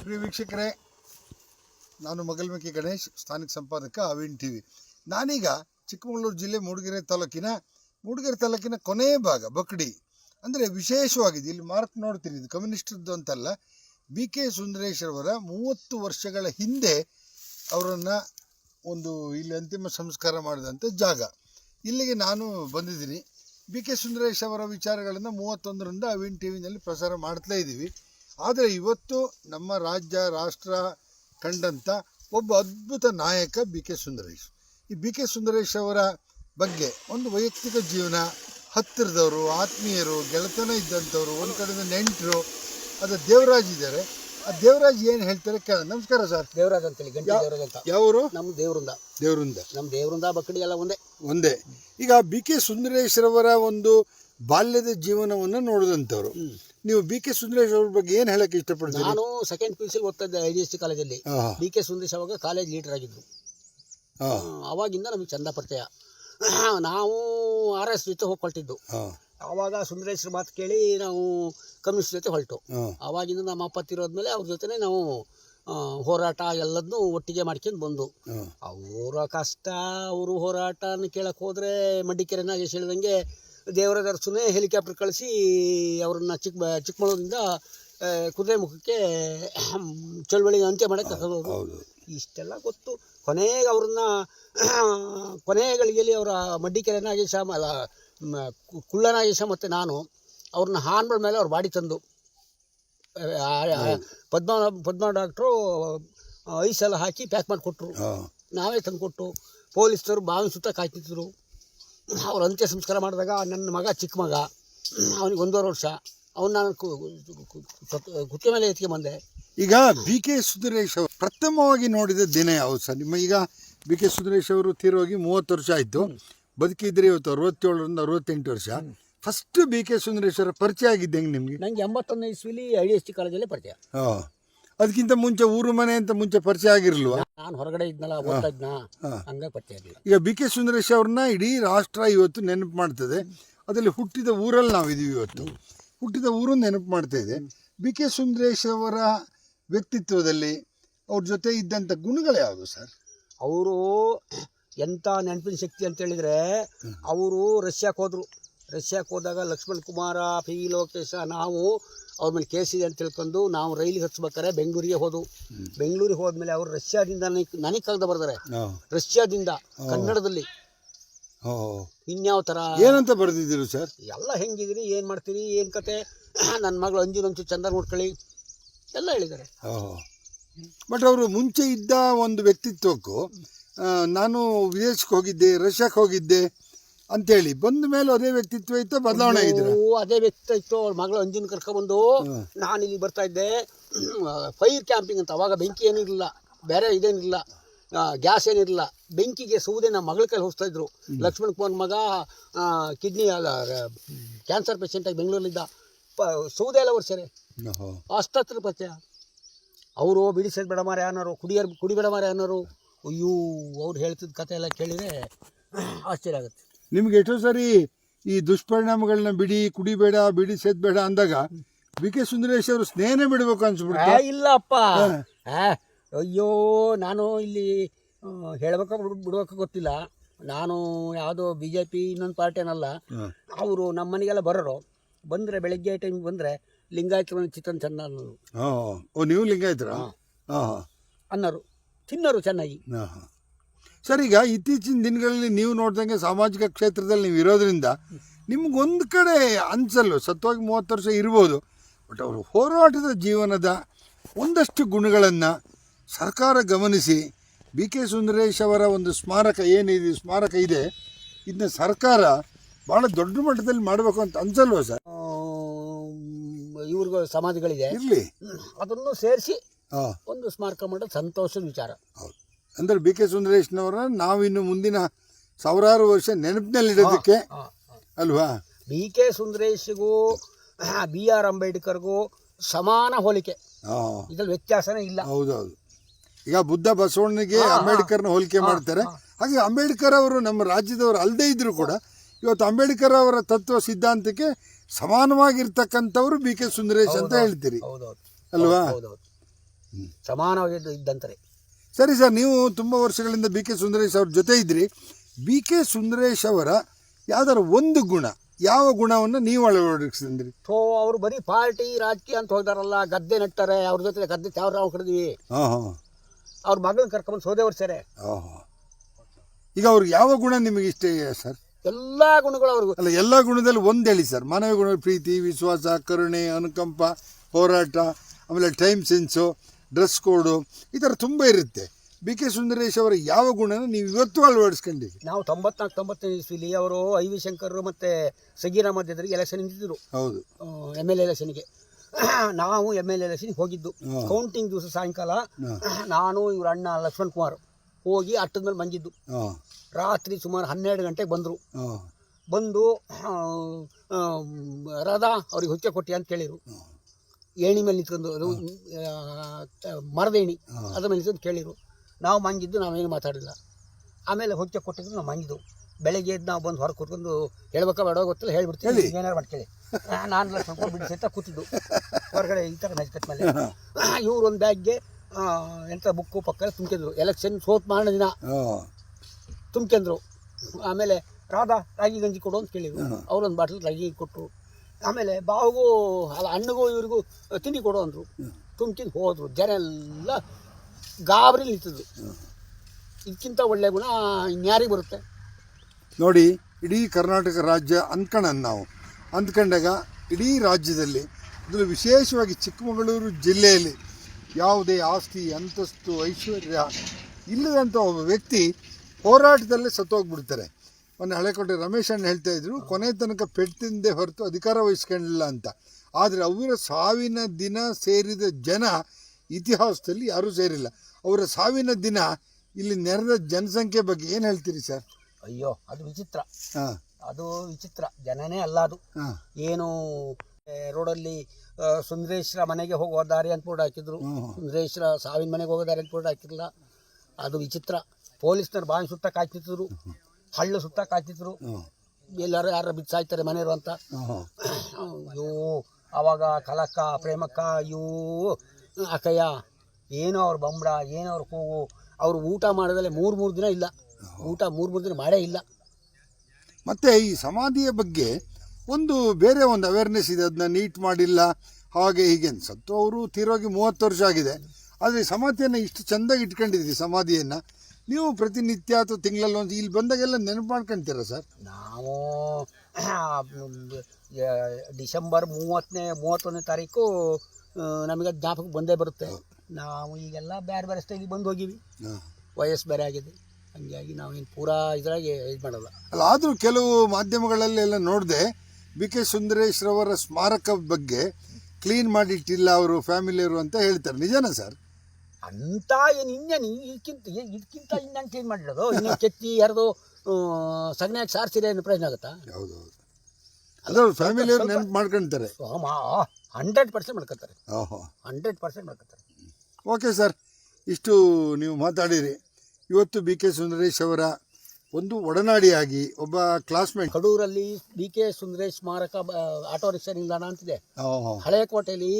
ಪ್ರಿಯ ವೀಕ್ಷಕರೇ, ನಾನು ಮಗಲ್ಮಕ್ಕಿ ಗಣೇಶ್, ಸ್ಥಾನಿಕ ಸಂಪಾದಕ ಅವಿನ್ ಟಿ ವಿ ನಾನೀಗ ಚಿಕ್ಕಮಗಳೂರು ಜಿಲ್ಲೆ ಮೂಡಿಗೆರೆ ತಾಲೂಕಿನ ಮೂಡಿಗೆರೆ ತಾಲೂಕಿನ ಕೊನೆಯ ಭಾಗ, ಬಕಡಿ. ಅಂದರೆ ವಿಶೇಷವಾಗಿದೆ ಇಲ್ಲಿ ಮಾರ್ಕ್ ನೋಡ್ತೀನಿ, ಇದು ಕಮ್ಯುನಿಸ್ಟ್ರದ್ದು ಅಂತಲ್ಲ ಬಿ ಕೆ ಸುಂದರೇಶ್ ಅವರ ಮೂವತ್ತು ವರ್ಷಗಳ ಹಿಂದೆ ಅವರನ್ನು ಒಂದು ಇಲ್ಲಿ ಅಂತಿಮ ಸಂಸ್ಕಾರ ಮಾಡಿದಂಥ ಜಾಗ. ಇಲ್ಲಿಗೆ ನಾನು ಬಂದಿದ್ದೀನಿ. ಬಿ ಕೆ ಸುಂದರೇಶ್ ಅವರ ವಿಚಾರಗಳನ್ನು ಮೂವತ್ತೊಂದರಿಂದ ಅವಿನ್ ಟಿ ವಿನಲ್ಲಿ ಪ್ರಸಾರ ಮಾಡ್ತಾ ಇದ್ದೀವಿ ಆದರೆ ಇವತ್ತು ನಮ್ಮ ರಾಜ್ಯ ರಾಷ್ಟ್ರ ಕಂಡಂಥ ಒಬ್ಬ ಅದ್ಭುತ ನಾಯಕ ಬಿ ಕೆ ಸುಂದರೇಶ್. ಈ ಬಿ ಕೆ ಸುಂದರೇಶ್ ಅವರ ಬಗ್ಗೆ ಒಂದು ವೈಯಕ್ತಿಕ ಜೀವನ ಹತ್ತಿರದವರು ಆತ್ಮೀಯರು ಗೆಳೆತನ ಇದ್ದಂಥವ್ರು ಒಂದು ಕಡೆಯಿಂದ ನೆಂಟರು ಅದು ದೇವರಾಜ್ ಇದ್ದಾರೆ. ಆ ದೇವರಾಜ್ ಏನು ಹೇಳ್ತಾರೆ ಕೇಳ ನಮಸ್ಕಾರ ಸರ್. ದೇವರಾಜ್ ಅಂತೇಳಿ ಗಂಟೆ ದೇವರಾಜ್ ಅಂತ. ಯಾವರು? ನಮ್ಮ ದೇವರಿಂದ ದೇವರಿಂದ ನಮ್ಮ ದೇವರಿಂದ ಬಕ್ಕಡಿ ಎಲ್ಲ ಒಂದೇ. ಒಂದೇ. ಈಗ ಬಿ ಕೆ ಸುಂದರೇಶ್ರವರ ಒಂದು ಬಾಲ್ಯದ ಜೀವನವನ್ನು ನೋಡಿದಂಥವ್ರು. ನೀವು ಬಿ ಕೆ ಸುಂದರೇಶ್ ಅವ್ರ ಬಗ್ಗೆ ಏನು ಹೇಳಕ್ಕೆ ಇಷ್ಟಪಡ್ತೀರಿ? ನಾನು ಸೆಕೆಂಡ್ ಪಿ ಯು ಸಿ ಓದ್ತಾ ಇದ್ದೆ ಐ ಡಿ ಎಸ್ ಟಿ ಕಾಲೇಜಲ್ಲಿ. ಬಿ ಕೆ ಸುಂದರೇಶ್ ಅವಾಗ ಕಾಲೇಜ್ ಲೀಡರ್ ಆಗಿದ್ರು ಹಾಂ. ಅವಾಗಿಂದ ನಮಗೆ ಚಂದ ಪರಿಚಯ. ನಾವು ಆರ್ ಎಸ್ ಜೊತೆ ಹೋಗ್ಕೊಳ್ತಿದ್ದು. ಅವಾಗ ಆವಾಗ ಸುಂದರೇಶ್ರ ಮಾತು ಕೇಳಿ ನಾವು ಕಮ್ಯುನಿಸ್ಟ್ ಜೊತೆ ಹೊರಟು ಅವಾಗಿಂದ ಆವಾಗಿಂದ ನಮ್ಮ ಅಪ್ಪ ತಿರೋದ್ಮೇಲೆ ಅವ್ರ ಜೊತೆನೇ ನಾವು ಆ, ಹೋರಾಟ ಎಲ್ಲದನ್ನೂ ಒಟ್ಟಿಗೆ ಮಾಡ್ಕೊಂಡು ಬಂದು. ಹಾಂ. ಅವರ ಕಷ್ಟ ಅವರು ಹೋರಾಟನ ಕೇಳಕ್ಕೆ ಹೋದರೆ ಮಡ್ಡಿಕೆರೆ ನಾಗೇಶ್ ಹೇಳಿದಂಗೆ ದೇವರ ದರ್ಶನ ಹೆಲಿಕಾಪ್ಟರ್ ಕಳಿಸಿ ಅವರನ್ನ ಚಿಕ್ಕ ಚಿಕ್ಕಮಗಳೂರಿಂದ ಕುದುರೆಮುಖಕ್ಕೆ ಕುದುರೆ ಮುಖಕ್ಕೆ ಚಳುವಳಿಗೆ ಅಂತ್ಯ ಮಾಡಕ್ಕೆ ಕರ್ಕೊಂಡು ಇಷ್ಟೆಲ್ಲ ಗೊತ್ತು. ಕೊನೆಗೆ ಅವ್ರನ್ನ ಕೊನೆಯ ಗಳಿಗೆಯಲ್ಲಿ ಅವರ ಮಡ್ಡಿಕೆರೆ ನಾಗೇಶ ಅಲ್ಲ ಕುಳ್ಳ ನಾಗೇಶ ಮತ್ತು ನಾನು ಅವ್ರನ್ನ ಹಾನ್ಬಳ ಮೇಲೆ ಅವ್ರು ಬಾಡಿ ತಂದು. ಪದ್ಮ ಪದ್ಮ ಡಾಕ್ಟ್ರು ಐಸೆಲ್ಲ ಹಾಕಿ ಪ್ಯಾಕ್ ಮಾಡಿಕೊಟ್ರು. ನಾವೇ ನಾವೇ ತಂದುಕೊಟ್ಟು ಪೊಲೀಸರು ಬಾವಿ ಸುತ್ತ ಕಾಯ್ತಿದ್ರು. ಅವ್ರ ಅಂತ್ಯ ಸಂಸ್ಕಾರ ಮಾಡಿದಾಗ ನನ್ನ ಮಗ ಚಿಕ್ಕ ಮಗ ಅವನಿಗೆ ಒಂದೂವರೆ ವರ್ಷ. ಅವನ್ನ ನಾನು ಕು- ಮೇಲೆ ಮೇಲೆ ಎತ್ಕೊಂಬಂದೆ ಈಗ ಬಿ ಕೆ ಸುಂದರೇಶ್ ಅವರು ಪ್ರಥಮವಾಗಿ ನೋಡಿದ ದಿನ ಯಾವುದು ಸರ್? ನಿಮ್ಮ ಈಗ ಬಿ ಕೆ ಸುಂದರೇಶ್ ಅವರು ತೀರೋಗಿ ಮೂವತ್ತು ವರ್ಷ ಆಯಿತು. ಬದುಕಿದ್ರೆ ಇವತ್ತು ಅರವತ್ತೇಳರಿಂದ ಅರವತ್ತೆಂಟು ವರ್ಷ. ಫಸ್ಟ್ ಬಿ ಕೆ ಸುಂದರೇಶ್ ಅವರ ಪರಿಚಯ ಆಗಿದ್ದೆ ಹೆಂಗೆ ನಿಮಗೆ? ನನಗೆ ಎಂಬತ್ತೊಂದನೇ ಇಸ್ವಿಲಿ ಐ ಡಿ ಎಸ್ ಟಿ ಕಾಲೇಜಲ್ಲೇ ಪರಿಚಯ. ಹಾಂ. ಅದಕ್ಕಿಂತ ಮುಂಚೆ ಊರು ಮನೆ ಅಂತ ಮುಂಚೆ ಪರಿಚಯ ಆಗಿರಲ್ವಾ ನಾನು ಹೊರಗಡೆ ಇದ್ನಲ್ಲ ಓದ್ತಾ ಹಂಗ ಪರಿಚಯ ಆಗಿಲ್ಲ ಈಗ ಬಿ ಕೆ ಸುಂದರೇಶ್ ಅವ್ರನ್ನ ಇಡೀ ರಾಷ್ಟ್ರ ಇವತ್ತು ನೆನಪು ಮಾಡ್ತದೆ. ಅದರಲ್ಲಿ ಹುಟ್ಟಿದ ಊರಲ್ಲಿ ನಾವು ಇದೀವಿ ಇವತ್ತು. ಹುಟ್ಟಿದ ಊರು ನೆನಪು ಮಾಡ್ತಾ ಇದೆ. ಬಿ ಕೆ ಸುಂದರೇಶ್ ಅವರ ವ್ಯಕ್ತಿತ್ವದಲ್ಲಿ ಅವ್ರ ಜೊತೆ ಇದ್ದಂಥ ಗುಣಗಳು ಯಾವುದು ಸರ್? ಅವರು ಎಂಥ ನೆನಪಿನ ಶಕ್ತಿ ಅಂತ ಹೇಳಿದ್ರೆ ಅವರು ರಷ್ಯಾಕ್ಕೆ ಹೋದರು. ರಷ್ಯಾಕ್ಕೆ ಹೋದಾಗ ಲಕ್ಷ್ಮಣ್ ಕುಮಾರ ಪಿ ಲೋಕೇಶ ನಾವು ಅವ್ರ ಮೇಲೆ ಕೇಸ್ ಇದೆ ಅಂತ ತಿಳ್ಕೊಂಡು ನಾವು ರೈಲಿಗೆ ಹಚ್ಬೇಕಾರೆ ಬೆಂಗಳೂರಿಗೆ ಹೋದು. ಬೆಂಗಳೂರಿಗೆ ಹೋದ್ಮೇಲೆ ಅವರು ರಷ್ಯಾದಿಂದ ನನಗೆ ಕಾಗದ ಬರ್ತಾರೆ ರಷ್ಯಾದಿಂದ ಕನ್ನಡದಲ್ಲಿ. ಇನ್ಯಾವ ಥರ ಏನಂತ ಬರೆದಿದ್ದೀರಿ ಸರ್? ಎಲ್ಲ ಹೆಂಗಿದಿರಿ ಏನು ಮಾಡ್ತೀರಿ ಏನು ಕತೆ? ನನ್ನ ಮಗಳು ಅಂಜಿನ ಅಂಚು ಚಂದ ನೋಡ್ಕೊಳ್ಳಿ. ಎಲ್ಲ ಹೇಳಿದ್ದಾರೆ. ಬಟ್ ಅವರು ಮುಂಚೆ ಇದ್ದ ಒಂದು ವ್ಯಕ್ತಿತ್ವಕ್ಕೂ ನಾನು ವಿದೇಶಕ್ಕೆ ಹೋಗಿದ್ದೆ ರಷ್ಯಾಕ್ಕೆ ಹೋಗಿದ್ದೆ ಅಂತೇಳಿ. ಬಂದ ಮೇಲೆ ಅದೇ ವ್ಯಕ್ತಿತ್ವ ಇತ್ತು ಬದಲಾವಣೆ ಆಗಿದ್ರು. ಓ, ಅದೇ ವ್ಯಕ್ತಿ ಇತ್ತು ಅವ್ರ ಮಗಳು ಅಂಜನ್ ಕರ್ಕೊಂಡ್ಬಂದು ನಾನು ಇಲ್ಲಿ ಬರ್ತಾ ಇದ್ದೆ. ಫೈರ್ ಕ್ಯಾಂಪಿಂಗ್ ಅಂತ ಅವಾಗ ಬೆಂಕಿ ಏನಿರಲಿಲ್ಲ ಬೇರೆ ಇದೇನಿಲ್ಲ ಗ್ಯಾಸ್ ಏನಿರಲಿಲ್ಲ. ಬೆಂಕಿಗೆ ಸೌದೆ ನಮ್ಮ ಮಗಳ ಕೈಲಿ ಹೋಗ್ತಾ ಇದ್ರು. ಲಕ್ಷ್ಮಣ್ ಕುಮಾರ್ ಮಗ ಕಿಡ್ನಿ ಅಲ್ಲ ಕ್ಯಾನ್ಸರ್ ಆಗಿ ಬೆಂಗಳೂರಲ್ಲಿದ್ದ. ಪ ಸೌದೆ ಎಲ್ಲ ಒರ್ಸ್ಯಾರೆ. ಅಷ್ಟತ್ರ ಪರಿಚಯ ಅವರು ಬಿಡಿಸೋದು ಬೇಡ ಮಾರೆ ಅನ್ನೋರು ಕುಡಿಯೋರು ಕುಡಿಬೇಡ ಮಾರೆ ಅನ್ನೋರು. ಅಯ್ಯೋ ಅವ್ರು ಹೇಳ್ತಿದ್ದ ಕತೆ ಎಲ್ಲ ಕೇಳಿದರೆ ಆಶ್ಚರ್ಯ ಆಗುತ್ತೆ. ನಿಮ್ಗೆ ಎಷ್ಟೋ ಸರಿ ಈ ದುಷ್ಪರಿಣಾಮಗಳನ್ನ ಬಿಡಿ ಕುಡಿಬೇಡ ಬಿಡಿ ಸೇದ್ಬೇಡ ಅಂದಾಗ ಬಿ ಕೆ ಸುಂದರೇಶ್ ಅವರು ಸ್ನೇಹನೇ ಬಿಡಬೇಕು ಅನ್ಸ್ಬಿಡ್ತಾರೆ ಇಲ್ಲಪ್ಪ. ಅಯ್ಯೋ ನಾನು ಇಲ್ಲಿ ಹೇಳ್ಬೇಕ ಬಿಡ್ಬೇಕ ಬಿಡ್- ಬಿಡ್ಬೇಕೋ ಗೊತ್ತಿಲ್ಲ. ನಾನು ಯಾವುದೋ ಬಿ ಜೆ ಪಿ ಇನ್ನೊಂದು ಪಾರ್ಟಿ ಅನ್ನಲ್ಲ ಅವರು ನಮ್ಮ ಮನೆಗೆಲ್ಲ ಬರೋರು. ಬಂದರೆ ಬೆಳಗ್ಗೆ ಟೈಮ್ ಬಂದರೆ ಲಿಂಗಾಯತ ಚಿಕನ್ ಚೆನ್ನ ಅನ್ನೋರು. ಹಾಂ ಓ ನೀವು ಲಿಂಗಾಯತರ? ಹಾಂ. ಹಾಂ ಅನ್ನೋರು. ತಿನ್ನೋರು ಚೆನ್ನಾಗಿ. ಸರ್ ಈಗ ಇತ್ತೀಚಿನ ದಿನಗಳಲ್ಲಿ ನೀವು ನೋಡ್ದಂಗೆ ಸಾಮಾಜಿಕ ಕ್ಷೇತ್ರದಲ್ಲಿ ನೀವು ಇರೋದ್ರಿಂದ ನಿಮ್ಗೊಂದು ಕಡೆ ಅನ್ಸಲ್ಲು ಸತ್ವಾಗಿ ಮೂವತ್ತು ವರ್ಷ ಇರ್ಬೋದು ಬಟ್ ಅವರು ಹೋರಾಟದ ಜೀವನದ ಒಂದಷ್ಟು ಗುಣಗಳನ್ನು ಸರ್ಕಾರ ಗಮನಿಸಿ ಬಿ ಕೆ ಸುಂದರೇಶ್ ಅವರ ಒಂದು ಸ್ಮಾರಕ ಏನಿದೆ ಸ್ಮಾರಕ ಇದೆ ಇದನ್ನ ಸರ್ಕಾರ ಭಾಳ ದೊಡ್ಡ ಮಟ್ಟದಲ್ಲಿ ಮಾಡಬೇಕು ಅಂತ ಅನ್ಸಲ್ವ ಸರ್? ಇವ್ರಿಗೂ ಸಮಾಜಗಳಿದೆ ಇರಲಿ. ಅದನ್ನು ಸೇರಿಸಿ ಹಾಂ. ಒಂದು ಸ್ಮಾರಕ ಮಾಡೋದು ಸಂತೋಷದ ವಿಚಾರ. ಹೌದು. ಅಂದರೆ ಬಿ ಕೆ ಸುಂದರೇಶ್ನವರ ನಾವಿನ್ನು ಮುಂದಿನ ಸಾವಿರಾರು ವರ್ಷ ನೆನಪಿನಲ್ಲಿಡೋದಕ್ಕೆ ಅಲ್ವಾ? ಬಿ ಕೆ ಸುಂದರೇಶ್ಗೂ ಬಿ ಆರ್ ಅಂಬೇಡ್ಕರ್ಗೂ ಸಮಾನ ಹೋಲಿಕೆ. ಇದ್ರಲ್ಲಿ ವ್ಯತ್ಯಾಸನೇ ಇಲ್ಲ. ಹೌದೌದು. ಈಗ ಬುದ್ಧ ಬಸವಣ್ಣನಿಗೆ ಅಂಬೇಡ್ಕರ್ನ ಹೋಲಿಕೆ ಮಾಡ್ತಾರೆ. ಹಾಗೆ ಅಂಬೇಡ್ಕರ್ ಅವರು ನಮ್ಮ ರಾಜ್ಯದವರು ಅಲ್ಲದೇ ಇದ್ದರೂ ಕೂಡ ಇವತ್ತು ಅಂಬೇಡ್ಕರ್ ಅವರ ತತ್ವ ಸಿದ್ಧಾಂತಕ್ಕೆ ಸಮಾನವಾಗಿರ್ತಕ್ಕಂಥವ್ರು ಬಿ ಕೆ ಸುಂದರೇಶ್ ಅಂತ ಹೇಳ್ತೀರಿ. ಅಲ್ವಾ? ಸಮಾನವಾಗಿ ಇದ್ದಂತಾರೆ. ಸರಿ ಸರ್ ನೀವು ತುಂಬ ವರ್ಷಗಳಿಂದ ಬಿ ಕೆ ಸುಂದರೇಶ್ ಅವ್ರ ಜೊತೆ ಇದ್ರಿ. ಬಿ ಕೆ ಸುಂದರೇಶ್ ಅವರ ಯಾವ್ದಾರ ಒಂದು ಗುಣ ಯಾವ ಗುಣವನ್ನು ನೀವು ಅಳವಡಿಸಿದ್ರಿ ಥೋ ಅವರು ಬರೀ ಪಾರ್ಟಿ ರಾಜಕೀಯ ಅಂತ ಹೋಗ್ತಾರಲ್ಲ ಗದ್ದೆ ನೆಟ್ಟಾರೆ ಅವ್ರ ಜೊತೆ ಗದ್ದೆ ಚಾವ್ರ ನಾವು ಕರೆದ್ವಿ ಹಾಂ ಹಾಂ. ಅವ್ರ ಮಗಳನ್ನ ಕರ್ಕೊಂಡು ಸೋದೆ ವರ್ಷರೆ ಓಹೋ ಈಗ ಅವ್ರಿಗೆ ಯಾವ ಗುಣ ನಿಮಗೆ ಇಷ್ಟ ಸರ್? ಎಲ್ಲ ಗುಣಗಳು ಅವ್ರಿಗೂ. ಅಲ್ಲ ಎಲ್ಲ ಗುಣದಲ್ಲಿ ಒಂದು ಹೇಳಿ ಸರ್ ಮಾನವ ಗುಣ ಪ್ರೀತಿ ವಿಶ್ವಾಸ ಕರುಣೆ ಅನುಕಂಪ ಹೋರಾಟ ಆಮೇಲೆ ಟೈಮ್ ಸೆನ್ಸು ಡ್ರೆಸ್ ಕೋಡು ಈ ಥರ ತುಂಬ ಇರುತ್ತೆ. ಬಿ ಕೆ ಸುಂದರೇಶ್ ಅವರ ಯಾವ ಗುಣನ ನೀವು ಇವತ್ತು ಅಳವಡಿಸ್ಕೊಂಡಿದ್ದೀವಿ ನಾವು ತೊಂಬತ್ನಾಲ್ಕು ತೊಂಬತ್ತೈದು ಇಸ್ವಿಲಿ ಅವರು ಐ ವಿ ಶಂಕರ್ ಮತ್ತು ಸಗೀರಾ ಮಧ್ಯದಲ್ಲಿ ಎಲೆಕ್ಷನ್ ನಿಂತಿದ್ದರು ಹೌದು. ಎಂ ಎಲ್ ಎಲೆಕ್ಷನ್ಗೆ ನಾವು ಎಂ ಎಲ್ ಎಲೆಕ್ಷನ್ಗೆ ಹೋಗಿದ್ದು. ಕೌಂಟಿಂಗ್ ದಿವಸ ಸಾಯಂಕಾಲ ನಾನು ಇವ್ರ ಅಣ್ಣ ಲಕ್ಷ್ಮಣ್ ಕುಮಾರ್ ಹೋಗಿ ಅಟ್ಟದ ಮೇಲೆ ಮಂಗಿದ್ದು. ರಾತ್ರಿ ಸುಮಾರು ಹನ್ನೆರಡು ಗಂಟೆಗೆ ಬಂದರು. ಬಂದು ರಾಧಾ ಅವ್ರಿಗೆ ಹುಚ್ಚೆ ಕೊಟ್ಟಿ ಅಂತ ಕೇಳಿರು ಏಣಿ ಮೇಲೆ ನಿಂತ್ಕೊಂಡು ಅದು ಆ, ಮರದ ಏಣಿ ಅದ್ರ ಮೇಲೆ ನಿಂತ್ಕೊಂಡು ಕೇಳಿರು ನಾವು ಮಂಗಿದ್ದು ನಾವೇನು ಮಾತಾಡಿಲ್ಲ. ಆಮೇಲೆ ಹೊಕ್ಕೆ ಕೊಟ್ಟಿದ್ರು ನಾವು ಮಂಗಿದ್ದು ಬೆಳಗ್ಗೆ ಎದ್ದು ನಾವು ಬಂದು ಹೊರಗೆ ಕೂತ್ಕೊಂಡು ಹೇಳ್ಬೇಕಾ ಬೇಡ ಗೊತ್ತಿಲ್ಲ ಹೇಳ್ಬಿಡ್ತೀವಿ. ಏನಾರು ಮಾಡ್ಕೊಳ್ಳಿ ನಾನು ಸ್ವಲ್ಪ ಬಿಡಿಸಿ ಅಂತ ಕೂತಿದ್ದು. ಹೊರಗಡೆ ಈ ಥರ ನಜ್ಕಟ್ ಮೇಲೆ. ಇವ್ರು ಒಂದು ಬ್ಯಾಗ್ಗೆ ಎಂಥ ಬುಕ್ಕು ಪಕ್ಕ ತುಂಬಿದ್ರು ಎಲೆಕ್ಷನ್ ಸೋತ್ ಮಾಡೋ ದಿನ. ತುಂಬ್ಕೊಂಡ್ರು. ಆಮೇಲೆ ರಾಧಾ ರಾಗಿ ಗಂಜಿ ಕೊಡು ಅಂತ ಕೇಳಿದ್ರು. ಅವ್ರೊಂದು ಬಾಟಲ್ ರಾಗಿ ಕೊಟ್ಟರು ಆಮೇಲೆ ಬಾವಿಗೂ ಅಲ್ಲ ಅಣ್ಣಗೂ ಇವ್ರಿಗೂ ತಿಂಡಿ ಕೊಡು ಅಂದರು. ತುಂಬ್ಕೊಂಡು ಹೋದರು. ಜನ ಎಲ್ಲ ಗಾಬರಿ ನಿಂತಿದ್ರು. ಇದಕ್ಕಿಂತ ಒಳ್ಳೆ ಗುಣ ಇನ್ಯಾರಿಗೆ ಬರುತ್ತೆ? ನೋಡಿ ಇಡೀ ಕರ್ನಾಟಕ ರಾಜ್ಯ ಅಂದ್ಕೊಳ್ಳೋಣ ನಾವು. ಅಂದ್ಕೊಂಡಾಗ ಇಡೀ ರಾಜ್ಯದಲ್ಲಿ ಅದರಲ್ಲೂ ವಿಶೇಷವಾಗಿ ಚಿಕ್ಕಮಗಳೂರು ಜಿಲ್ಲೆಯಲ್ಲಿ ಯಾವುದೇ ಆಸ್ತಿ ಅಂತಸ್ತು ಐಶ್ವರ್ಯ ಇಲ್ಲದಂಥ ಒಬ್ಬ ವ್ಯಕ್ತಿ ಹೋರಾಟದಲ್ಲೇ ಸತ್ತೋಗ್ಬಿಡ್ತಾರೆ. ಮೊನ್ನೆ ಹಳೆಕೋಟೆ ರಮೇಶ್ ಅಣ್ಣ ಹೇಳ್ತಾ ಇದ್ರು ಕೊನೆ ತನಕ ಪೆಟ್ಟಿಂದೆ ಹೊರತು ಅಧಿಕಾರ ವಹಿಸ್ಕೊಂಡಿಲ್ಲ ಅಂತ. ಆದರೆ ಅವರ ಸಾವಿನ ದಿನ ಸೇರಿದ ಜನ ಇತಿಹಾಸದಲ್ಲಿ ಯಾರೂ ಸೇರಿಲ್ಲ. ಅವರ ಸಾವಿನ ದಿನ ಇಲ್ಲಿ ನೆರೆದ ಜನಸಂಖ್ಯೆ ಬಗ್ಗೆ ಏನು ಹೇಳ್ತೀರಿ ಸರ್ ಅಯ್ಯೋ ಅದು ವಿಚಿತ್ರ. ಹಾಂ. ಅದು ವಿಚಿತ್ರ. ಜನನೇ ಅಲ್ಲ ಅದು. ಹಾಂ. ಏನು ಏ, ರೋಡಲ್ಲಿ ಆ, ಸುಂದರೇಶ್ರ ಮನೆಗೆ ಹೋಗುವ ದಾರಿ ಅಂತ ಬೋರ್ಡ್ ಹಾಕಿದ್ರು. ಸುಂದರೇಶ್ರ ಸಾವಿನ ಮನೆಗೆ ಹೋಗೋ ದಾರಿ ಅಂತ ಬೋರ್ಡ್ ಹಾಕಿರಲಿಲ್ಲ ಅದು ವಿಚಿತ್ರ. ಪೊಲೀಸ್ನವ್ರು ಬಾವಿ ಸುತ್ತ ಕಾಯ್ತಿದ್ರು. ಹಳ್ಳು ಸುತ್ತ ಕಾಯ್ತಿದ್ರು. ಎಲ್ಲಾರು ಯಾರು ಬಿದ್ದು ಸಾಯ್ತಾರೆ ಮನೆಯವರು ಅಂತ. ಅಯ್ಯೋ ಆವಾಗ ಕಲಕ್ಕ ಪ್ರೇಮಕ್ಕ ಅಯ್ಯೋ ಅಕ್ಕಯ್ಯ ಏನೋ ಅವ್ರ ಬಂಬಡ ಏನೋ ಅವ್ರ ಕೂಗು. ಅವರು ಊಟ ಮಾಡಿದ್ರೆ ಮೂರು ಮೂರು ದಿನ ಇಲ್ಲ. ಊಟ ಮೂರು ಮೂರು ದಿನ ಮಾಡೇ ಇಲ್ಲ. ಮತ್ತು ಈ ಸಮಾಧಿಯ ಬಗ್ಗೆ ಒಂದು ಬೇರೆ ಒಂದು ಅವೇರ್ನೆಸ್ ಇದೆ. ಅದನ್ನ ನೀಟ್ ಮಾಡಿಲ್ಲ ಹಾಗೆ ಹೀಗೆ ಅನ್ಸತ್ತು. ಸತ್ತು ಅವರು ತೀರೋಗಿ ಮೂವತ್ತು ವರ್ಷ ಆಗಿದೆ. ಆದರೆ ಸಮಾಧಿಯನ್ನು ಇಷ್ಟು ಚೆಂದಾಗಿ ಇಟ್ಕೊಂಡಿದ್ದೀವಿ ಸಮಾಧಿಯನ್ನು. ನೀವು ಪ್ರತಿನಿತ್ಯ ಅಥವಾ ತಿಂಗಳಲ್ಲಿ ಒಂದು ಇಲ್ಲಿ ಬಂದಾಗೆಲ್ಲ ನೆನಪು ಮಾಡ್ಕೊಂತೀರ ಸರ್? ನಾವು ಡಿಸೆಂಬರ್ ಮೂವತ್ತನೇ ಮೂವತ್ತೊಂದನೇ ತಾರೀಕು ನಮಗೆ ಜ್ಞಾಪಕ ಬಂದೇ ಬರುತ್ತೆ. ನಾವು ಈಗೆಲ್ಲ ಬೇರೆ ಬೇರೆ ಸ್ಟೈಲಿಗೆ ಬಂದು ಹೋಗಿವಿ. ವಯಸ್ಸು ಬೇರೆ ಆಗಿದೆ. ಹಂಗಾಗಿ ನಾವೇನು ಪೂರಾ ಇದ್ರಾಗೆ ಇದು ಮಾಡಲ್ಲ. ಅಲ್ಲ ಆದರೂ ಕೆಲವು ಮಾಧ್ಯಮಗಳಲ್ಲೆಲ್ಲ ನೋಡಿದೆ ಬಿ ಕೆ ಸುಂದರೇಶ್ ರವರ ಸ್ಮಾರಕ ಬಗ್ಗೆ ಕ್ಲೀನ್ ಮಾಡಿಟ್ಟಿಲ್ಲ ಅವರು ಫ್ಯಾಮಿಲಿಯವರು ಅಂತ ಹೇಳ್ತಾರೆ. ನಿಜನಾ ಸರ್? ಅಂತ ಏನು ಇನ್ನೇನು ಇದಕ್ಕಿಂತ ಇದಕ್ಕಿಂತ ಇನ್ನೇನು ಚೇಂಜ್ ಮಾಡಿರೋದು? ಇನ್ನೇನು ಕೆತ್ತಿ ಹರಿದು ಸಗಣಿಯಾಗಿ ಸಾರಿಸಿದ್ರೆ ಏನು ಪ್ರಯೋಜನ ಆಗುತ್ತಾ? ಹೌದು ಹೌದು. ಅದ್ರ ಫ್ಯಾಮಿಲಿಯವ್ರು ನೆನಪು ಮಾಡ್ಕೊಳ್ತಾರೆ ಹಂಡ್ರೆಡ್ ಪರ್ಸೆಂಟ್ ಮಾಡ್ಕೊತಾರೆ. ಓಹೋ. ಹಂಡ್ರೆಡ್ ಪರ್ಸೆಂಟ್ ಮಾಡ್ಕೊತಾರೆ. ಓಕೆ ಸರ್ ಇಷ್ಟು ನೀವು ಮಾತಾಡಿರಿ. ಇವತ್ತು ಬಿ ಕೆ ಸುಂದರೇಶ್ ಅವರ ಒಂದು ಒಡನಾಡಿಯಾಗಿ ಒಬ್ಬ ಕ್ಲಾಸ್ಮೇಟ್ ಕಡೂರಲ್ಲಿ ಬಿ ಕೆ ಸುಂದರೇಶ್ ಸ್ಮಾರಕ ಆಟೋ ರಿಕ್ಷಾ ನಿಲ್ದಾಣ ಅಂತಿದೆ. ಹಳೆ ಕೋಟೆಯಲ್ಲಿ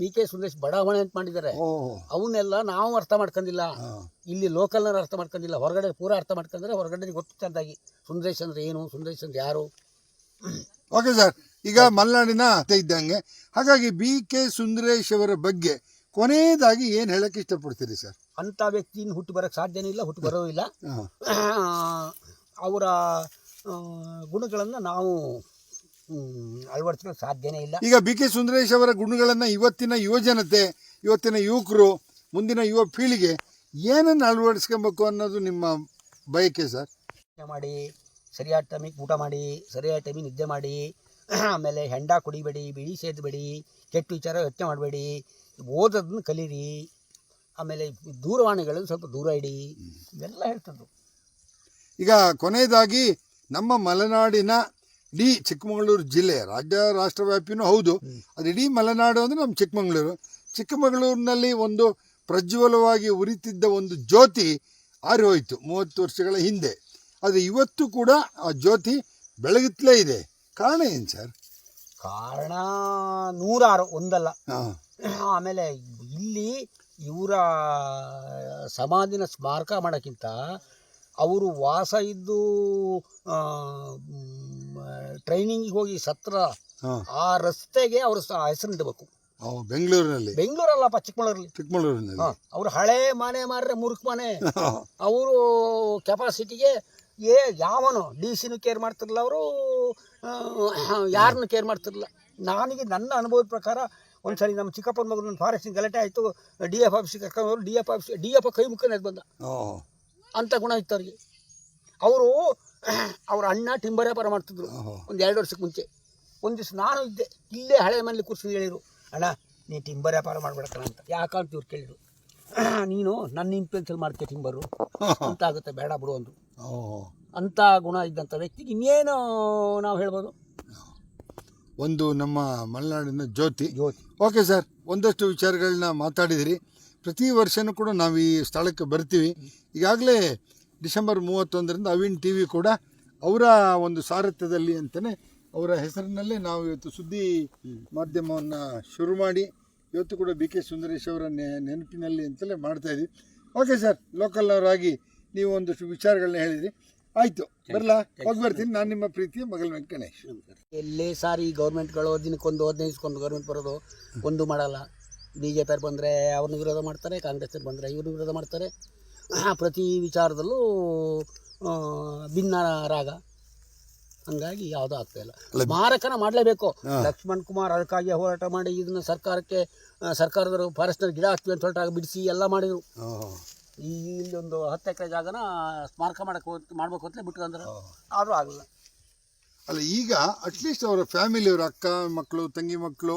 ಬಿ ಕೆ ಸುಂದರೇಶ್ ಬಡಾವಣೆ ಅಂತ ಮಾಡಿದ್ದಾರೆ. ಅವನ್ನೆಲ್ಲ ನಾವು ಅರ್ಥ ಮಾಡ್ಕೊಂಡಿಲ್ಲ. ಇಲ್ಲಿ ಲೋಕಲ್ನ ಅರ್ಥ ಮಾಡ್ಕೊಂಡಿಲ್ಲ. ಹೊರಗಡೆ ಪೂರ ಅರ್ಥ ಮಾಡ್ಕೊಂಡ್ರೆ ಹೊರಗಡೆ ಗೊತ್ತು ಚೆಂದಾಗಿ. ಸುಂದರೇಶ್ ಅಂದ್ರೆ ಏನು? ಸುಂದರೇಶ್ ಅಂದ್ರೆ ಯಾರು? ಓಕೆ ಸರ್ ಈಗ ಮಲೆನಾಡಿನ ಇದ್ದಂಗೆ. ಹಾಗಾಗಿ ಬಿ ಕೆ ಸುಂದರೇಶ್ ಅವರ ಬಗ್ಗೆ ಕೊನೆಯದಾಗಿ ಏನು ಹೇಳಕ್ಕೆ ಇಷ್ಟಪಡ್ತೀರಿ ಸರ್? ಅಂತ ವ್ಯಕ್ತಿನ ಹುಟ್ಟು ಬರೋಕ್ಕೆ ಸಾಧ್ಯನೇ ಇಲ್ಲ ಹುಟ್ಟು ಬರೋ ಇಲ್ಲ. ಅವರ ಗುಣಗಳನ್ನು ನಾವು ಅಳವಡಿಸಲು ಸಾಧ್ಯನೇ ಇಲ್ಲ. ಈಗ ಬಿ ಕೆ ಸುಂದರೇಶ್ ಅವರ ಗುಣಗಳನ್ನು ಇವತ್ತಿನ ಯುವಜನತೆ ಇವತ್ತಿನ ಯುವಕರು ಮುಂದಿನ ಯುವ ಪೀಳಿಗೆ ಏನನ್ನು ಅಳವಡಿಸ್ಕೊಬೇಕು ಅನ್ನೋದು ನಿಮ್ಮ ಬಯಕೆ ಸರ್? ಮಾಡಿ ಸರಿಯಾದ ಟೈಮಿಗೆ ಊಟ ಮಾಡಿ ಸರಿಯಾದ ಟೈಮಿಗೆ ನಿದ್ದೆ ಮಾಡಿ ಆಮೇಲೆ ಹೆಂಡ ಕುಡಿಬೇಡಿ ಬಿಳಿ ಸೇದಬೇಡಿ ಕೆಟ್ಟ ವಿಚಾರ ಯೋಚನೆ ಮಾಡಬೇಡಿ ಓದೋದನ್ನ ಕಲೀರಿ ಆಮೇಲೆ ದೂರವಾಣಿಗಳನ್ನು ಸ್ವಲ್ಪ ದೂರ ಇಡಿ ಇವೆಲ್ಲ ಹೇಳ್ತದ್ದು ಈಗ ಕೊನೆಯದಾಗಿ ನಮ್ಮ ಮಲೆನಾಡಿನ ಇಡೀ ಚಿಕ್ಕಮಗಳೂರು ಜಿಲ್ಲೆ ರಾಜ್ಯ ರಾಷ್ಟ್ರವ್ಯಾಪಿನೂ ಹೌದು. ಅದು ಇಡೀ ಮಲೆನಾಡು ಅಂದರೆ ನಮ್ಮ ಚಿಕ್ಕಮಗಳೂರು. ಚಿಕ್ಕಮಗಳೂರಿನಲ್ಲಿ ಒಂದು ಪ್ರಜ್ವಲವಾಗಿ ಉರಿತಿದ್ದ ಒಂದು ಜ್ಯೋತಿ ಆರಿ ಹೋಯಿತು ಮೂವತ್ತು ವರ್ಷಗಳ ಹಿಂದೆ. ಆದರೆ ಇವತ್ತು ಕೂಡ ಆ ಜ್ಯೋತಿ ಬೆಳಗುತ್ತಲೇ ಇದೆ. ಕಾರಣ ಏನು ಸರ್? ಕಾರಣ ನೂರಾರು ಒಂದಲ್ಲ. ಹಾಂ. ಆಮೇಲೆ ಇಲ್ಲಿ ಇವರ ಸಮಾಧಿನ ಸ್ಮಾರಕ ಮಾಡೋಕ್ಕಿಂತ ಅವರು ವಾಸ ಇದ್ದು ಟ್ರೈನಿಂಗಿಗೆ ಹೋಗಿ ಸತ್ರ ಆ ರಸ್ತೆಗೆ ಅವರು ಹೆಸರು ಇಡಬೇಕು. ಬೆಂಗಳೂರಿನಲ್ಲಿ? ಬೆಂಗಳೂರಲ್ಲಪ್ಪ ಚಿಕ್ಕಮಗಳೂರಲ್ಲಿ. ಚಿಕ್ಕಮಗಳೂರಿನಲ್ಲಿ. ಅವರು ಹಳೆ ಮನೆ ಮಾರ್ರೆ ಮುರುಕ್ ಮನೆ. ಅವರು ಕೆಪಾಸಿಟಿಗೆ ಏ ಯಾವನು? ಡಿ ಸಿನೂ ಕೇರ್ ಮಾಡ್ತಿರಲ್ಲ ಅವರು. ಯಾರನ್ನೂ ಕೇರ್ ಮಾಡ್ತಿರಲಿಲ್ಲ. ನನಗೆ ನನ್ನ ಅನುಭವದ ಪ್ರಕಾರ ಒಂದ್ಸರಿ ನಮ್ಮ ಚಿಕ್ಕಪ್ಪನ ಮಗನ ಫಾರೆಸ್ಟಿಂಗ್ ಗಲಾಟೆ ಆಯಿತು. ಡಿ ಎಫ್ ಆಫೀಸ್ ಕರ್ಕೊಂಡು D F office D F ಕೈ ಮುಖನೇ ಬಂದ. ಅಂತ ಗುಣ ಇತ್ತು ಅವ್ರಿಗೆ. ಅವರು ಅವ್ರ ಅಣ್ಣ ಟಿಂಬರ್ ವ್ಯಾಪಾರ ಮಾಡ್ತಿದ್ರು. ಒಂದು ಎರಡು ವರ್ಷಕ್ಕೆ ಮುಂಚೆ. ಒಂದು ದಿವಸ ನಾನು ಇದ್ದೆ. ಇಲ್ಲೇ ಹಳೆ ಮನೇಲಿ ಕೂರ್ಸಿ ಹೇಳಿದರು ಅಣ್ಣ ನೀ ಟಿಂಬರ್ ವ್ಯಾಪಾರ ಮಾಡ್ಬೇಡಕ್ಕಣ ಅಂತ. ಯಾಕಂತ ಇವ್ರು ಕೇಳಿದ್ರು. ನೀನು ನನ್ನ ಇನ್ಫ್ಲೂಯೆನ್ಸಲ್ಲಿ ಮಾಡ್ತೀಯ ಟಿಂಬರು. ಅಂತ ಆಗುತ್ತೆ. ಬೇಡ ಬಿಡು ಅಂದರು. ಅಂಥ ಗುಣ ಇದ್ದಂಥ ವ್ಯಕ್ತಿಗೆ ಇನ್ನೇನು ನಾವು ಹೇಳ್ಬೋದು? ಒಂದು ನಮ್ಮ ಮಲೆನಾಡಿನ ಜ್ಯೋತಿ. ಜ್ಯೋತಿ. ಓಕೆ ಸರ್ ಒಂದಷ್ಟು ವಿಚಾರಗಳನ್ನ ಮಾತಾಡಿದಿರಿ. ಪ್ರತಿ ವರ್ಷನೂ ಕೂಡ ನಾವು ಈ ಸ್ಥಳಕ್ಕೆ ಬರ್ತೀವಿ. ಈಗಾಗಲೇ ಡಿಸೆಂಬರ್ ಮೂವತ್ತೊಂದರಿಂದ ಅವಿನ್ ಟಿ ವಿ ಕೂಡ ಅವರ ಒಂದು ಸಾರಥ್ಯದಲ್ಲಿ ಅಂತಲೇ ಅವರ ಹೆಸರಿನಲ್ಲೇ ನಾವು ಇವತ್ತು ಸುದ್ದಿ ಮಾಧ್ಯಮವನ್ನು ಶುರು ಮಾಡಿ ಇವತ್ತು ಕೂಡ ಬಿ ಕೆ ಸುಂದರೇಶ್ ಅವರ ನೆ- ನೆನಪಿನಲ್ಲಿ ಅಂತಲೇ ಮಾಡ್ತಾ ಇದ್ವಿ. ಓಕೆ ಸರ್ ಲೋಕಲ್ ಅವರಾಗಿ ನೀವು ಒಂದಷ್ಟು ವಿಚಾರಗಳನ್ನ ಹೇಳಿದ್ರಿ. ಆಯಿತು ಬರಲಾ? ಹೋಗಿ ಬರ್ತೀನಿ. ನಾನು ನಿಮ್ಮ ಪ್ರೀತಿಯ ಮಗಲ್ ವೆಂಕಟೇಶ್. ಎಲ್ಲೇ ಸಾರಿ ಗೌರ್ಮೆಂಟ್ಗಳು ದಿನಕ್ಕೊಂದು ಹದಿನೈದು ಗೌರ್ಮೆಂಟ್ ಬರೋದು ಒಂದು ಮಾಡಲ್ಲ. ಬಿ ಜೆ ಪಿಯವ್ರು ಬಂದರೆ ಅವ್ರನ್ನ ವಿರೋಧ ಮಾಡ್ತಾರೆ ಕಾಂಗ್ರೆಸ್ನವ್ರು ಬಂದರೆ ಇವ್ರನ್ನ ವಿರೋಧ ಮಾಡ್ತಾರೆ. ಪ್ರತಿ ವಿಚಾರದಲ್ಲೂ ಆ, ಭಿನ್ನ ರಾಗ. ಹಂಗಾಗಿ ಯಾವುದೂ ಆಗ್ತಾ ಇಲ್ಲ. ಸ್ಮಾರಕನ ಮಾಡಲೇಬೇಕು. ಲಕ್ಷ್ಮಣ್ ಕುಮಾರ್ ಅದಕ್ಕಾಗಿ ಹೋರಾಟ ಮಾಡಿ ಇದನ್ನ ಸರ್ಕಾರಕ್ಕೆ ಆ, ಸರ್ಕಾರದವರು ಫಾರೆಸ್ಟ್ನವ್ರು ಗಿಡ ಹಾಕ್ತೀವಿ ಅಂತ ಹೊರಟಾಗ ಬಿಡಿಸಿ ಎಲ್ಲ ಮಾಡಿದರು. ಈ ಇಲ್ಲಿ ಒಂದು ಹತ್ತು ಎಕರೆ ಜಾಗನ ಸ್ಮಾರಕ ಮಾಡಕ್ಕೆ ಮಾಡ್ಬೇಕು ಅಂತಲೇ ಬಿಟ್ಕೊಂಡ್ರೆ. ಆದರೂ ಆಗಲ್ಲ. ಅಲ್ಲ ಈಗ ಅಟ್ಲೀಸ್ಟ್ ಅವರ ಫ್ಯಾಮಿಲಿ ಅವರ ಅಕ್ಕ ಮಕ್ಕಳು ತಂಗಿ ಮಕ್ಕಳು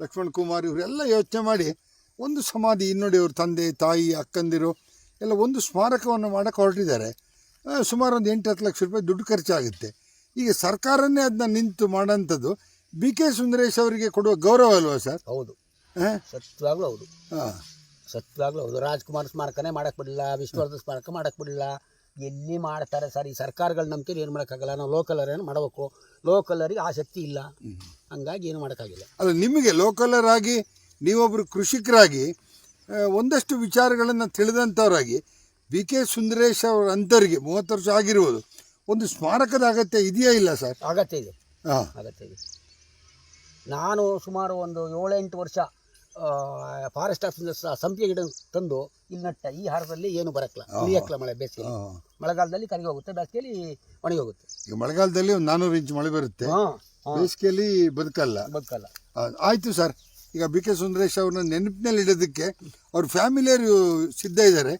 ಲಕ್ಷ್ಮಣ್ ಕುಮಾರ್ ಇವರೆಲ್ಲ ಯೋಚನೆ ಮಾಡಿ ಒಂದು ಸಮಾಧಿ ಇನ್ನೋಡಿ ಅವ್ರ ತಂದೆ ತಾಯಿ ಅಕ್ಕಂದಿರು ಎಲ್ಲ ಒಂದು ಸ್ಮಾರಕವನ್ನು ಮಾಡೋಕ್ಕೆ ಹೊರಟಿದ್ದಾರೆ. ಸುಮಾರು ಒಂದು ಎಂಟು ಹತ್ತು ಲಕ್ಷ ರೂಪಾಯಿ ದುಡ್ಡು ಖರ್ಚಾಗುತ್ತೆ. ಈಗ ಸರ್ಕಾರನೇ ಅದನ್ನ ನಿಂತು ಮಾಡೋಂಥದ್ದು ಬಿ ಕೆ ಸುಂದರೇಶ್ ಅವರಿಗೆ ಕೊಡುವ ಗೌರವ ಅಲ್ವಾ ಸರ್? ಹೌದು. ಹಾಂ ಸತ್ಯವಾಗ್ಲೂ ಹೌದು. ಹಾಂ ಸತ್ಯವಾಗ್ಲೂ ಹೌದು. ರಾಜ್ಕುಮಾರ್ ಸ್ಮಾರಕನೇ ಮಾಡಕ್ಕೆ ಬಿಡಲಿಲ್ಲ. ವಿಷ್ಣುವರ್ಧನ್ ಸ್ಮಾರಕ ಮಾಡಕ್ಕೆ ಬಿಡಲಿಲ್ಲ. ಎಲ್ಲಿ ಮಾಡ್ತಾರೆ ಸರ್? ಈ ಸರ್ಕಾರಗಳು ನಂಬಿಕೆ ಏನು ಮಾಡೋಕ್ಕಾಗಲ್ಲ? ನಾವು ಲೋಕಲರ್ ಏನು ಮಾಡಬೇಕು? ಲೋಕಲರಿಗೆ ಆಸಕ್ತಿ ಇಲ್ಲ. ಹಂಗಾಗಿ ಏನು ಮಾಡೋಕ್ಕಾಗಿಲ್ಲ. ಅಲ್ಲ ನಿಮಗೆ ಲೋಕಲರ್ ಆಗಿ ನೀವೊಬ್ಬರು ಕೃಷಿಕರಾಗಿ ಒಂದಷ್ಟು ವಿಚಾರಗಳನ್ನು ತಿಳಿದಂಥವರಾಗಿ ಬಿ ಕೆ ಸುಂದರೇಶ್ ಅವರ ಅಂಥವ್ರಿಗೆ ಮೂವತ್ತು ವರ್ಷ ಆಗಿರ್ಬೋದು ಒಂದು ಸ್ಮಾರಕದ ಅಗತ್ಯ ಇದೆಯಾ ಇಲ್ಲ ಸರ್? ಅಗತ್ಯ ಇದೆ. ಹಾಂ. ಅಗತ್ಯ ಇದೆ. ನಾನು ಸುಮಾರು ಒಂದು ಏಳೆಂಟು ವರ್ಷ ಫಾರೆಸ್ಟ್ ಆಫೀಸಿಂದ ಸಂಪಿಗೆ ಗಿಡ ತಂದು ಇಲ್ಲಿ ನಟ್ಟ. ಈ ಹಾರದಲ್ಲಿ ಏನು ಬರಕ್ಲ ಉಳಿಯಕ್ಲ ಮಳೆ ಬೇಸಿಗೆ. ಮಳೆಗಾಲದಲ್ಲಿ ಕರಗಿ ಹೋಗುತ್ತೆ ಬೇಸಿಗೆಯಲ್ಲಿ ಒಣಗಿ ಹೋಗುತ್ತೆ. ಈಗ ಮಳೆಗಾಲದಲ್ಲಿ ಒಂದು ನಾನ್ನೂರು ಇಂಚ್ ಮಳೆ ಬರುತ್ತೆ. ಬೇಸಿಗೆಯಲ್ಲಿ ಬದುಕಲ್ಲ. ಬದುಕಲ್ಲ. ಆಯ್ತು ಸರ್. ಈಗ ಬಿ ಕೆ ಸುಂದರೇಶ್ ಅವ್ರನ್ನ ನೆನಪಿನಲ್ಲಿ ಇಡೋದಕ್ಕೆ ಅವ್ರ ಫ್ಯಾಮಿಲಿಯರು ಸಿದ್ಧ ಇದ್ದಾರೆ.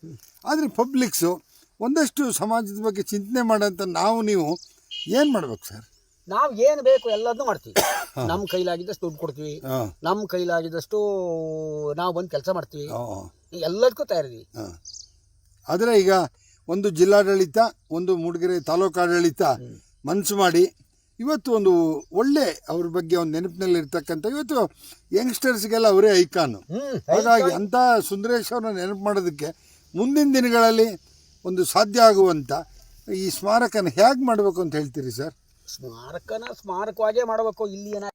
ಆದರೆ ಪಬ್ಲಿಕ್ಸು ಒಂದಷ್ಟು ಸಮಾಜದ ಬಗ್ಗೆ ಚಿಂತನೆ ಮಾಡೋಂಥ ನಾವು ನೀವು ಏನು ಮಾಡ್ಬೇಕು ಸರ್? ನಾವು ಏನು ಬೇಕು ಎಲ್ಲದನ್ನೂ ಮಾಡ್ತೀವಿ. ನಮ್ಮ ಕೈಲಾಗಿದ್ದಷ್ಟು ದುಡ್ಡು ಕೊಡ್ತೀವಿ. ನಮ್ಮ ಕೈಲಾಗಿದ್ದಷ್ಟು ನಾವು ಬಂದು ಕೆಲಸ ಮಾಡ್ತೀವಿ. ಎಲ್ಲದಕ್ಕೂ ತಯಾರಿದ್ದೀವಿ ಹಾಂ. ಆದರೆ ಈಗ ಒಂದು ಜಿಲ್ಲಾಡಳಿತ ಒಂದು ಮೂಡಿಗೆರೆ ತಾಲೂಕು ಆಡಳಿತ ಮನಸ್ಸು ಮಾಡಿ ಇವತ್ತು ಒಂದು ಒಳ್ಳೆ ಅವ್ರ ಬಗ್ಗೆ ಒಂದು ನೆನಪಿನಲ್ಲಿ ಇರ್ತಕ್ಕಂಥ ಇವತ್ತು ಯಂಗ್ಸ್ಟರ್ಸ್ಗೆಲ್ಲ ಅವರೇ ಐಕಾನು. ಹಾಗಾಗಿ ಅಂಥ ಸುಂದರೇಶ್ ಅವ್ರನ್ನ ನೆನಪು ಮಾಡೋದಕ್ಕೆ ಮುಂದಿನ ದಿನಗಳಲ್ಲಿ ಒಂದು ಸಾಧ್ಯ ಆಗುವಂಥ ಈ ಸ್ಮಾರಕನ ಹೇಗೆ ಮಾಡಬೇಕು ಅಂತ ಹೇಳ್ತೀರಿ ಸರ್? ಸ್ಮಾರಕನ ಸ್ಮಾರಕವಾಗೇ ಮಾಡಬೇಕು, ಇಲ್ಲಿ ಏನ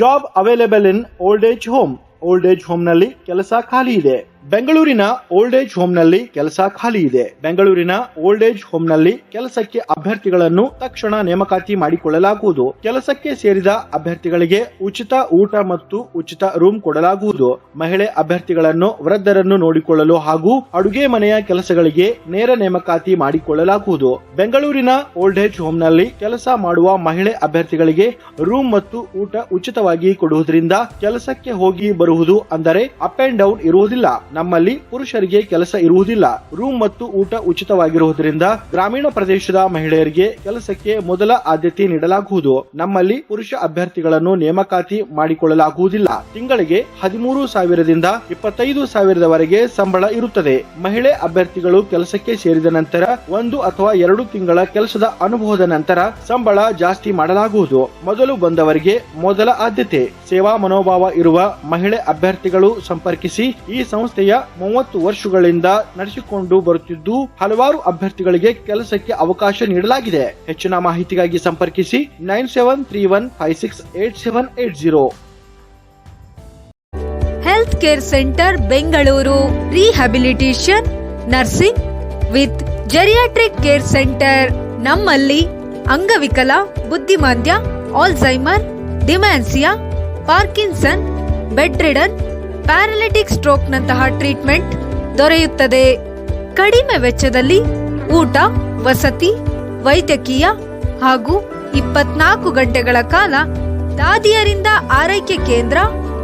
job available in old age home old age ಹೋಮ್ನಲ್ಲಿ ಕೆಲಸ ಖಾಲಿ ಇದೆ. ಬೆಂಗಳೂರಿನ ಓಲ್ಡ್ ಏಜ್ ಹೋಮ್ನಲ್ಲಿ ಕೆಲಸ ಖಾಲಿ ಇದೆ. ಬೆಂಗಳೂರಿನ ಓಲ್ಡ್ ಏಜ್ ಹೋಮ್ನಲ್ಲಿ ಕೆಲಸಕ್ಕೆ ಅಭ್ಯರ್ಥಿಗಳನ್ನು ತಕ್ಷಣ ನೇಮಕಾತಿ ಮಾಡಿಕೊಳ್ಳಲಾಗುವುದು. ಕೆಲಸಕ್ಕೆ ಸೇರಿದ ಅಭ್ಯರ್ಥಿಗಳಿಗೆ ಉಚಿತ ಊಟ ಮತ್ತು ಉಚಿತ ರೂಮ್ ಕೊಡಲಾಗುವುದು. ಮಹಿಳೆ ಅಭ್ಯರ್ಥಿಗಳನ್ನು ವೃದ್ಧರನ್ನು ನೋಡಿಕೊಳ್ಳಲು ಹಾಗೂ ಅಡುಗೆ ಮನೆಯ ಕೆಲಸಗಳಿಗೆ ನೇರ ನೇಮಕಾತಿ ಮಾಡಿಕೊಳ್ಳಲಾಗುವುದು. ಬೆಂಗಳೂರಿನ ಓಲ್ಡ್ ಏಜ್ ಹೋಮ್ನಲ್ಲಿ ಕೆಲಸ ಮಾಡುವ ಮಹಿಳೆ ಅಭ್ಯರ್ಥಿಗಳಿಗೆ ರೂಮ್ ಮತ್ತು ಊಟ ಉಚಿತವಾಗಿ ಕೊಡುವುದರಿಂದ ಕೆಲಸಕ್ಕೆ ಹೋಗಿ ಬರುವುದು ಅಂದರೆ ಅಪ್ ಅಂಡ್ ಡೌನ್ ಇರುವುದಿಲ್ಲ. ನಮ್ಮಲ್ಲಿ ಪುರುಷರಿಗೆ ಕೆಲಸ ಇರುವುದಿಲ್ಲ. ರೂಮ್ ಮತ್ತು ಊಟ ಉಚಿತವಾಗಿರುವುದರಿಂದ ಗ್ರಾಮೀಣ ಪ್ರದೇಶದ ಮಹಿಳೆಯರಿಗೆ ಕೆಲಸಕ್ಕೆ ಮೊದಲ ಆದ್ಯತೆ ನೀಡಲಾಗುವುದು. ನಮ್ಮಲ್ಲಿ ಪುರುಷ ಅಭ್ಯರ್ಥಿಗಳನ್ನು ನೇಮಕಾತಿ ಮಾಡಿಕೊಳ್ಳಲಾಗುವುದಿಲ್ಲ. ತಿಂಗಳಿಗೆ ಹದಿಮೂರು ಸಾವಿರದಿಂದ ಇಪ್ಪತ್ತೈದು ಸಾವಿರದವರೆಗೆ ಸಂಬಳ ಇರುತ್ತದೆ. ಮಹಿಳೆ ಅಭ್ಯರ್ಥಿಗಳು ಕೆಲಸಕ್ಕೆ ಸೇರಿದ ನಂತರ ಒಂದು ಅಥವಾ ಎರಡು ತಿಂಗಳ ಕೆಲಸದ ಅನುಭವದ ನಂತರ ಸಂಬಳ ಜಾಸ್ತಿ ಮಾಡಲಾಗುವುದು. ಮೊದಲು ಬಂದವರಿಗೆ ಮೊದಲ ಆದ್ಯತೆ. ಸೇವಾ ಮನೋಭಾವ ಇರುವ ಮಹಿಳೆ ಅಭ್ಯರ್ಥಿಗಳು ಸಂಪರ್ಕಿಸಿ ಈ ಸಂಸ್ಥೆಯ ಮೂವತ್ತು ವರ್ಷಗಳಿಂದ ನಡೆಸಿಕೊಂಡು ಬರುತ್ತಿದ್ದು, ಹಲವಾರು ಅಭ್ಯರ್ಥಿಗಳಿಗೆ ಕೆಲಸಕ್ಕೆ ಅವಕಾಶ ನೀಡಲಾಗಿದೆ. ಹೆಚ್ಚಿನ ಮಾಹಿತಿಗಾಗಿ ಸಂಪರ್ಕಿಸಿ nine seven three one five six eight seven eight zero. Health care centre Bengaluru rehabilitation nursing with geriatric care centre ನಮ್ಮಲ್ಲಿ ಅಂಗವಿಕಲ, ಬುದ್ಧಿಮಾಂದ್ಯ Alzheimer dementia Parkinson bedridden paralytic ಸ್ಟ್ರೋಕ್ನಂತಹ treatment ದೊರೆಯುತ್ತದೆ. ಕಡಿಮೆ ವೆಚ್ಚದಲ್ಲಿ ಊಟ, ವಸತಿ, ವೈದ್ಯಕೀಯ ಹಾಗೂ ಇಪ್ಪತ್ನಾಲ್ಕು ಗಂಟೆಗಳ ಕಾಲ ದಾದಿಯರಿಂದ ಆರೈಕೆ ಕೇಂದ್ರ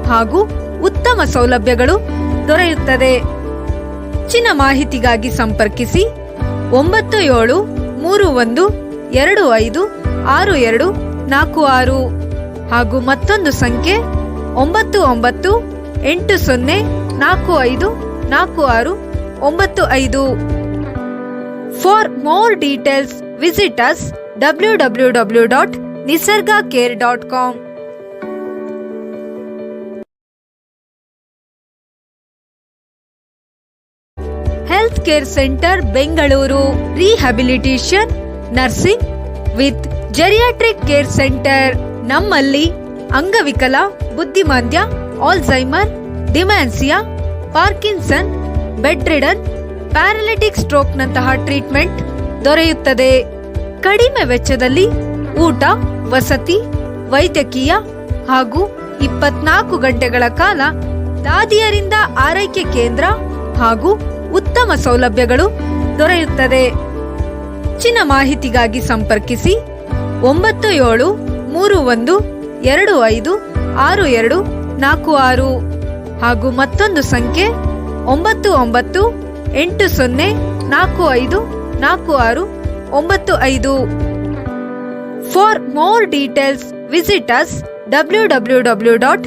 ಹಾಗೂ ಉತ್ತಮ ಸೌಲಭ್ಯಗಳು ದೊರೆಯುತ್ತದೆ. ಹೆಚ್ಚಿನ ಮಾಹಿತಿಗಾಗಿ ಸಂಪರ್ಕಿಸಿ ಒಂಬತ್ತು ಏಳು ಮೂರು ಒಂದು ಎರಡು ಐದು ಆರು ಎರಡು ನಾಲ್ಕು ಆರು ಹಾಗೂ ಮತ್ತೊಂದು ಸಂಖ್ಯೆ ಒಂಬತ್ತು ಒಂಬತ್ತು ಎಂಟು ಸೊನ್ನೆ, ನಾಲ್ಕು ಐದು, ನಾಲ್ಕು ಆರು, ಒಂಬತ್ತು ಐದು. For more details visit us W W W dot Nisarga care dot com health care centre Bengaluru rehabilitation nursing with geriatric care centre ನಮ್ಮಲ್ಲಿ ಅಂಗವಿಕಲ, ಬುದ್ಧಿಮಾಂದ್ಯ Alzheimer dementia Parkinson bed paralytic stroke ಸ್ಟ್ರೋಕ್ನಂತಹ treatment ದೊರೆಯುತ್ತದೆ. ಕಡಿಮೆ ವೆಚ್ಚದಲ್ಲಿ ಊಟ, ವಸತಿ, ವೈದ್ಯಕೀಯ ಹಾಗೂ ಇಪ್ಪತ್ನಾಲ್ಕು ಗಂಟೆಗಳ ಕಾಲ ದಾದಿಯರಿಂದ ಆರೈಕೆ ಕೇಂದ್ರ ಹಾಗೂ ಉತ್ತಮ ಸೌಲಭ್ಯಗಳು ದೊರೆಯುತ್ತದೆ. ಹೆಚ್ಚಿನ ಮಾಹಿತಿಗಾಗಿ ಸಂಪರ್ಕಿಸಿ ಒಂಬತ್ತು ಏಳು ಮೂರು ಒಂದು ಎರಡು ಐದು ಆರು ಎರಡು ನಾಲ್ಕು ಆರು ಹಾಗೂ ಮತ್ತೊಂದು ಸಂಖ್ಯೆ ಒಂಬತ್ತು ಒಂಬತ್ತು ಎಂಟು ಸೊನ್ನೆ ನಾಲ್ಕು ಐದು ನಾಲ್ಕು ಆರು ಒಂಬತ್ತು ಐದು. For more details visit us W W W dot